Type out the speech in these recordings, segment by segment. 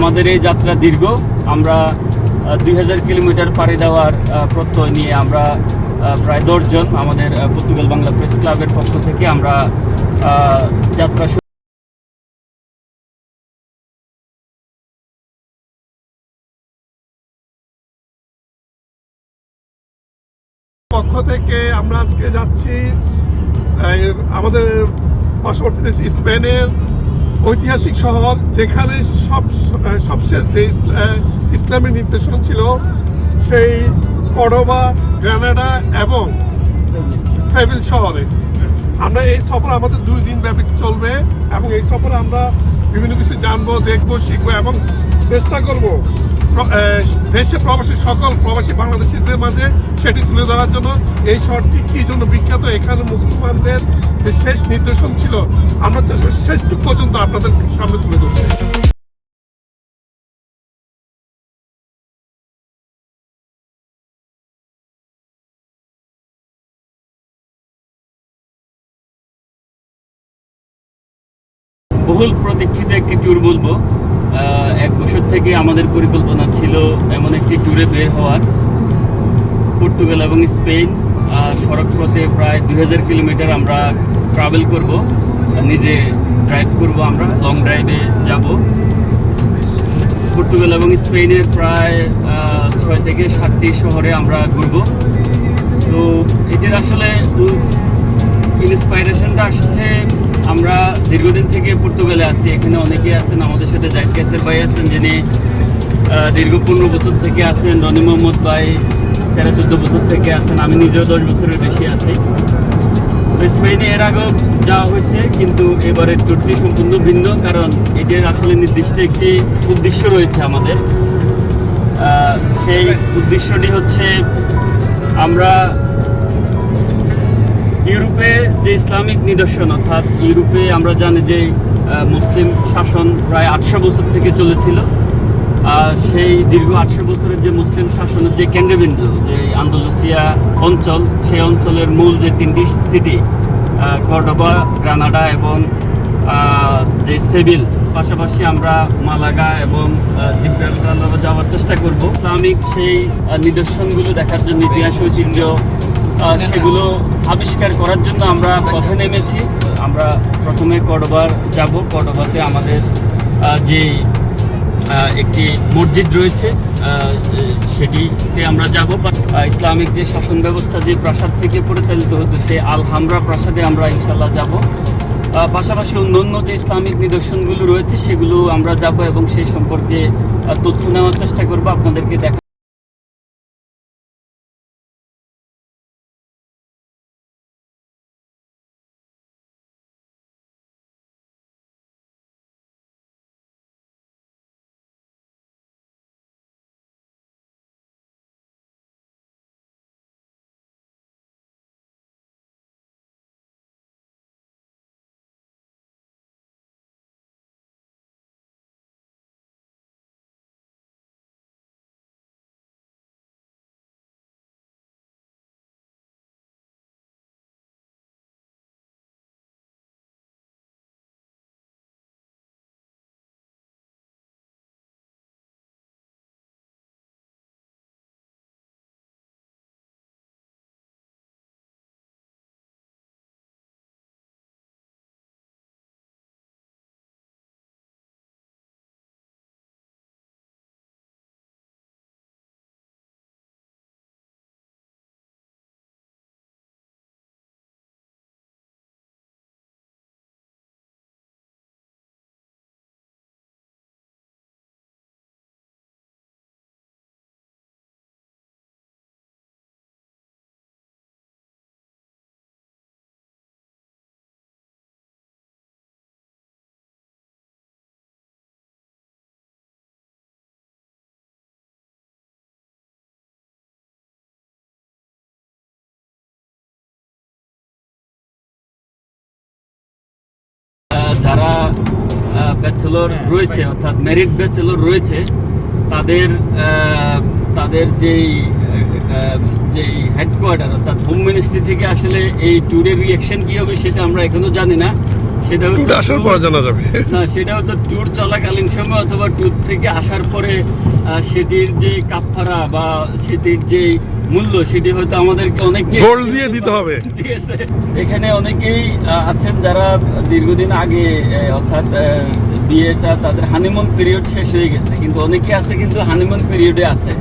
আমাদের এই যাত্রা দীর্ঘ। আমরা দুই হাজার কিলোমিটার পাড়ি দেওয়ার প্রত্যয় নিয়ে আমরা প্রায় দশজন আমাদের পর্তুগাল বাংলা প্রেস ক্লাবের পক্ষ থেকে আমরা যাত্রা পক্ষ থেকে আমরা আজকে যাচ্ছি আমাদের পার্শ্ববর্তী দেশ স্পেনের ঐতিহাসিক শহর যেখানে সব, সবশেষ যে ইসলামী নির্দেশন ছিল, সেই করোবা গ্রানাডা এবং সেভিল শহরে। আমরা এই সফর আমাদের দুই দিন ব্যাপী চলবে এবং এই সফরে আমরা বিভিন্ন কিছু জানব, দেখব, শিখব এবং চেষ্টা করব দেশে প্রবাসী, সকল প্রবাসী বাংলাদেশিদের মাঝে সেটি তুলে ধরার জন্য এই শহরটি কি জন্য বিখ্যাত? এখানে মুসলমানদের যে শেষ নির্দেশন ছিল, আমরা চেষ্টা শেষটুক পর্যন্ত আপনাদের সামনে তুলে ধরবো। বহুল প্রতীক্ষিত একটি ট্যুর বলব। এক বছর থেকে আমাদের পরিকল্পনা ছিল এমন একটি ট্যুরে বের হওয়ার। পর্তুগাল এবং স্পেন আহ, সড়ক পথে প্রায় দুই হাজার কিলোমিটার আমরা ট্রাভেল করব। নিজে ড্রাইভ করব আমরা লং ড্রাইভে যাব। পর্তুগাল এবং স্পেনের প্রায় ছয় থেকে সাতটি শহরে আমরা ঘুরব। তো এটির আসলে ইন্সপাইরেশনটা আসছে আমরা দীর্ঘদিন থেকে পর্তুগালে আছি। এখানে অনেকেই আছেন, আমাদের সাথে জাহিদ কাসের ভাই আছেন, যিনি দীর্ঘ পনেরো বছর থেকে আছেন। রনি মোহাম্মদ ভাই তেরো, চোদ্দ বছর থেকে আছেন। আমি নিজেও দশ বছরের বেশি আছি। স্পেনে এর আগেও যাওয়া হয়েছে, কিন্তু এবারের ট্যুরটি সম্পূর্ণ ভিন্ন, কারণ এটির আসলে নির্দিষ্ট একটি উদ্দেশ্য রয়েছে আমাদের। সেই উদ্দেশ্যটি হচ্ছে, আমরা ইউরোপে যে ইসলামিক নিদর্শন, অর্থাৎ ইউরোপে আমরা জানি যে মুসলিম শাসন প্রায় আটশো বছর থেকে চলেছিল সেই দীর্ঘ আটশো বছরের যে মুসলিম শাসনের যে কেন্দ্রবিন্দু, যে আন্দোলসিয়া অঞ্চল, সেই অঞ্চলের মূল যে তিনটি সিটি কর্ডোবা গ্রানাডা এবং যে সেভিল পাশাপাশি আমরা মালাগা এবং জিব্রাল্টার যাওয়ার চেষ্টা করব। ইসলামিক সেই নিদর্শনগুলো দেখার জন্য ইতিহাস ঐতিহ্য সেগুলো আবিষ্কার করার জন্য আমরা পথে নেমেছি। আমরা প্রথমে কডোবার যাব। কডোবাতে আমাদের যে একটি মসজিদ রয়েছে সেটিতে আমরা যাব। ইসলামিক যে শাসন ব্যবস্থা, যে প্রাসাদ থেকে পরিচালিত হতো সেই আল হামরা প্রাসাদে আমরা ইনশাল্লাহ যাব। পাশাপাশি অন্যান্য যে ইসলামিক নিদর্শনগুলো রয়েছে, সেগুলো আমরা যাব এবং সেই সম্পর্কে তথ্য নেওয়ার চেষ্টা করব। আপনাদেরকে দেখা ব্যাচেলর রয়েছে অর্থাৎ মেরিট ব্যাচেলর রয়েছে তাদের আহ, তাদের যেই যেই হেডকোয়ার্টার অর্থাৎ হোম মিনিস্ট্রি থেকে আসলে এই ট্যুরের রিয়াকশন কি হবে সেটা আমরা এখনও জানি না। সেটা ট্যুরে আসার পর জানা যাবে। না সেটা হয়তো ট্যুর চলাকালীন সময় অথবা ট্যুর থেকে আসার পরে আহ, সেটির যে কাপড়া বা সেটির যে মূল্য সেটি হয়তো আমাদেরকে অনেক গোল্ড দিয়ে দিতে হবে। ঠিক আছে এখানে অনেকেই আছেন যারা দীর্ঘদিন আগে অর্থাৎ আহ, বিয়েটা তাদের হানিমুন পিরিয়ড শেষ হয়ে গেছে কিন্তু অনেকে আছে কিন্তু হানিমুন পিরিয়ডে আছে।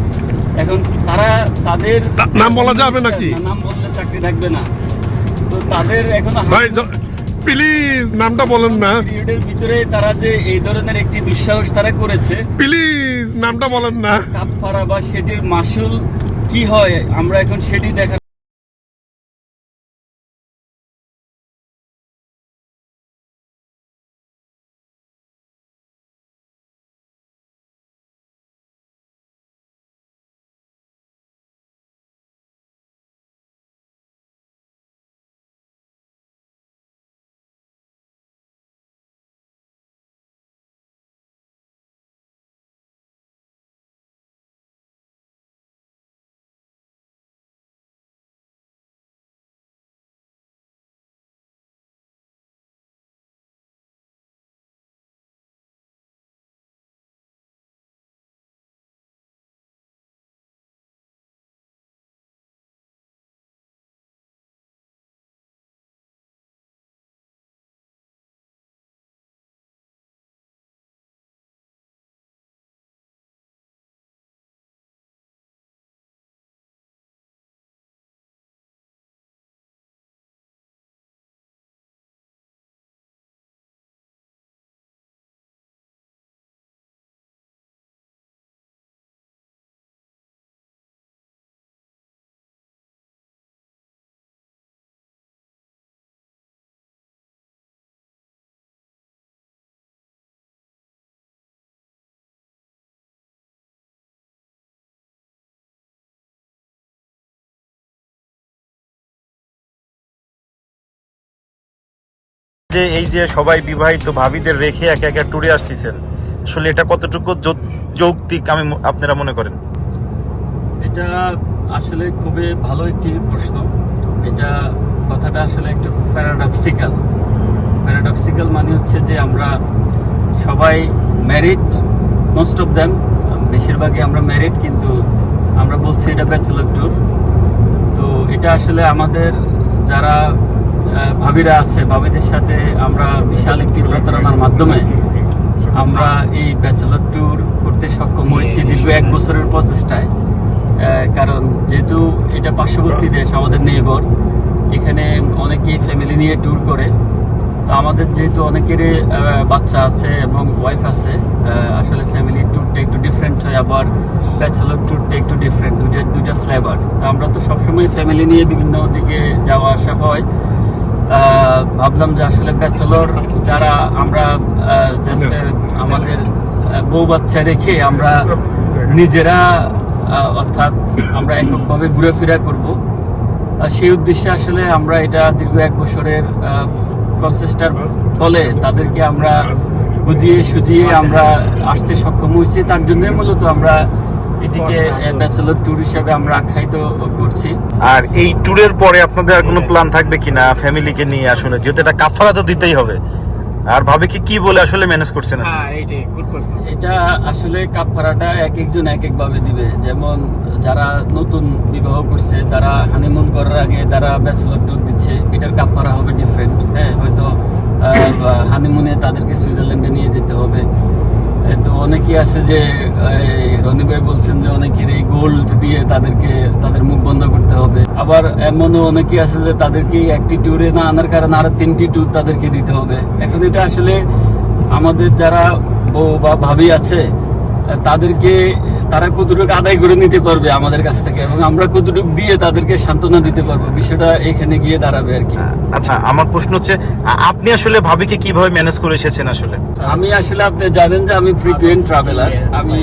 এখন তারা তাদের নাম বলা যাবে নাকি? নাম বললে চাকরি থাকবে না। তো তাদের এখন ভাই প্লিজ নামটা বলেন না। পিরিয়ডের ভিতরে তারা যে এই ধরনের একটি দুঃসাহস তারা করেছে প্লিজ নামটা বলেন না। বা সেটির মাসুল কি হয় আমরা এখন সেটি দেখা যে এই যে সবাই বিবাহিত ভাবিদের রেখে একে একে ট্যুরে আসতেছেন, আসলে এটা কতটুকু যৌক্তিক আমি আপনারা মনে করেন? এটা আসলে খুবই ভালো একটি প্রশ্ন। এটা কথাটা আসলে একটু প্যারাডক্সিক্যাল প্যারাডক্সিক্যাল মানে হচ্ছে যে আমরা সবাই ম্যারিড মোস্ট অফ দ্যাম বেশিরভাগই আমরা ম্যারিড কিন্তু আমরা বলছি এটা ব্যাচেলর ট্যুর তো এটা আসলে আমাদের যারা ভাবিরা আছে, ভাবিদের সাথে আমরা বিশাল একটি প্রতারণার মাধ্যমে আমরা এই ব্যাচেলর ট্যুর করতে সক্ষম হয়েছি দীর্ঘ এক বছরের প্রচেষ্টায়। কারণ যেহেতু এটা পার্শ্ববর্তী দেশ, আমাদের নেইবর এখানে অনেকেই ফ্যামিলি নিয়ে ট্যুর করে। তো আমাদের যেহেতু অনেকেরই বাচ্চা আছে এবং ওয়াইফ আছে আসলে ফ্যামিলি ট্যুরটা একটু ডিফারেন্ট হয়, আবার ব্যাচেলর ট্যুরটা একটু ডিফারেন্ট দুইটা দুইটা ফ্লেভার তো আমরা তো সবসময় ফ্যামিলি নিয়ে বিভিন্ন দিকে আসা হয়। ভাবলাম যে আসলে ব্যাচেলর যারা আমরা জাস্ট আমাদের বউ বাচ্চা রেখে আমরা নিজেরা অর্থাৎ আমরা এককভাবে ঘুরেফেরা করব। সেই উদ্দেশ্যে আসলে আমরা এটা দীর্ঘ এক বছরের প্রচেষ্টার ফলে তাদেরকে আমরা বুঝিয়ে সুঝিয়ে আমরা আসতে সক্ষম হয়েছি। তার জন্য মূলত আমরা এটিকে ব্যাচেলর ট্যুর হিসাবে আমরা আখ্যায়িত করছি। আর এই ট্যুরের পরে আপনাদের আর কোনো প্ল্যান থাকবে কিনা? ফ্যামিলিকে নিয়ে আসলে যেহেতু এটা কাফারা তো দিতেই হবে। আর ভাবে কি কি বলে আসলে ম্যানেজ করছেন হ্যাঁ এইটাই গুড প্রশ্ন এটা আসলে এক একজন এক এক ভাবে দিবে। যেমন যারা নতুন বিবাহ করছে তারা হানিমুন করার আগে তারা ব্যাচেলর ট্যুর দিচ্ছে। এটার কাপ ভাড়া হবে ডিফারেন্ট হ্যাঁ? হয়তো হানিমুনে তাদেরকে সুইজারল্যান্ডে নিয়ে যেতে হবে। তো অনেকে আছে যে রনি ভাই বলছেন যে অনেকের এই গোল্ড দিয়ে তাদেরকে, তাদের মুখ বন্ধ করতে হবে। আবার এমনও অনেকে আছে যে তাদেরকে একটি ট্যুরে না আনার কারণে আরও তিনটি ট্যুর তাদেরকে দিতে হবে। এখন এটা আসলে আমাদের যারা বউ বা ভাবি আছে তাদেরকে তারা কতটুকু আদায় করে নিতে পারবে আমাদের কাছ থেকে এবং আমরা কতটুকু দিয়ে তাদেরকে সান্ত্বনা দিতে পারব বিষয়টা এখানে গিয়ে দাঁড়াবে আর কি। আচ্ছা আমার প্রশ্ন হচ্ছে আপনি আসলে ভাবিকে কীভাবে ম্যানেজ করে এসেছেন আসলে? আমি আসলে আপনি জানেন যে আমি ফ্রিকুয়েন্ট ট্রাভেলার আমি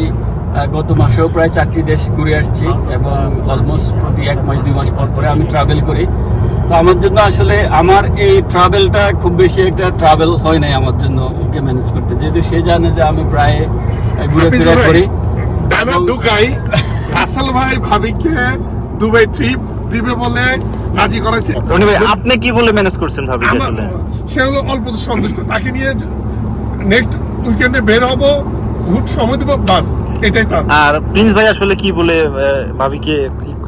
গত মাসেও প্রায় চারটি দেশ ঘুরে আসছি এবং অলমোস্ট প্রতি এক মাস দুই মাস পর পরে আমি ট্রাভেল করি। তো আমার জন্য আসলে আমার এই ট্রাভেলটা খুব বেশি একটা ট্রাভেল হয় নাই আমার জন্য ওকে ম্যানেজ করতে। যেহেতু সে জানে যে আমি প্রায় ঘুরে ফিরে করি। আমি ঢুকাই রাসেল ভাই ভাবিকে দুবাই ট্রিপ দিবে বলে রাজি করাইছে। রনি ভাই আপনি কি বলে ম্যানেজ করছেন আসলে? সে হলো অল্প সন্তুষ্ট তাকে নিয়ে নেক্সট উইকেন্ডে বের হব ঘুট সময় দেবো বাস এটাই তার। আর প্রিন্স ভাই আসলে কি বলে ভাবিকে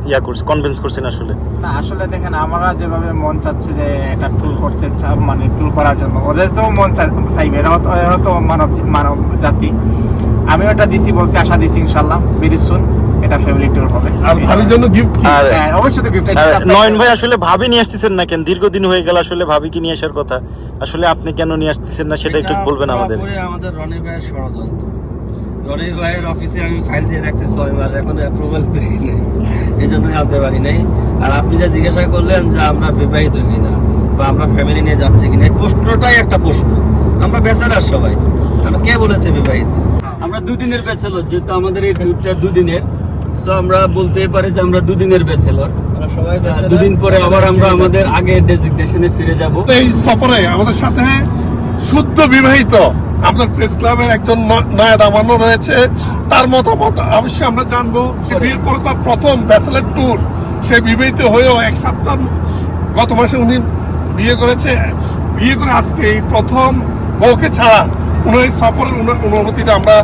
ইয়া করছে কনভিন্স করছেন আসলে? না আসলে দেখেন আমরা যেভাবে মন চাচ্ছে যে এটা ট্যুর করতে মানে ট্যুর করার জন্য ওদের তো মন চা- চাইবে এরা তো মানব মানব জাতি। আমিও এটা দিছি বলছি আশা দিছি ইনশাল্লাহ ভেরি সুন এটা ফ্যামিলি ট্যুর হবে। আর ভাবির জন্য গিফট কি? হ্যাঁ অবশ্যই তো গিফট নয়ন ভাই আসলে ভাবি নিয়ে আসতেছেন না কেন? দীর্ঘদিন হয়ে গেল আসলে ভাবি কি নিয়ে আসার কথা। আসলে আপনি কেন নিয়ে আসতেছেন না সেটা একটু বলবেন আমাদের। আমাদের রনি ভাইয়ের ষড়যন্ত্র। রনি ভাইয়ের অফিসে আমি ফাইল দিয়ে রাখছি ছয় মাস। এখন অ্যাপ্রুভাল দিই এই জন্যই আনতে পারি নাই আর আপনি যা জিজ্ঞাসা করলেন যে আমরা বিবাহিত কিনা বা আমরা ফ্যামিলি নিয়ে যাচ্ছি কিনা এই প্রশ্নটাই একটা প্রশ্ন। আমরা বেচারার সবাই। আমরা কে বলেছে বিবাহিত? আমরা দুদিনের ব্যাচেলর যেহেতু আমাদের এই ট্যুরটা দুদিনের সো আমরা বলতে পারি যে আমরা দুদিনের ব্যাচেলর দুদিন পরে আবার আমরা আমাদের আগের ডেজিগনেশনে ফিরে যাব। এই সফরে আমাদের সাথে শুদ্ধ বিবাহিত। আপনার প্রেস ক্লাবের একজন নায়দ নয়া দামানো রয়েছে। তার মতামত অবশ্যই আমরা জানব। বিয়ের পরে তার প্রথম ব্যাচেলার ট্যুর সে বিবাহিত হয়েও এক সপ্তাহ গত মাসে উনি বিয়ে করেছে। বিয়ে করে আজকে এই প্রথম বউকে ছাড়া উনার সফরের অনুভূতিটা আমরা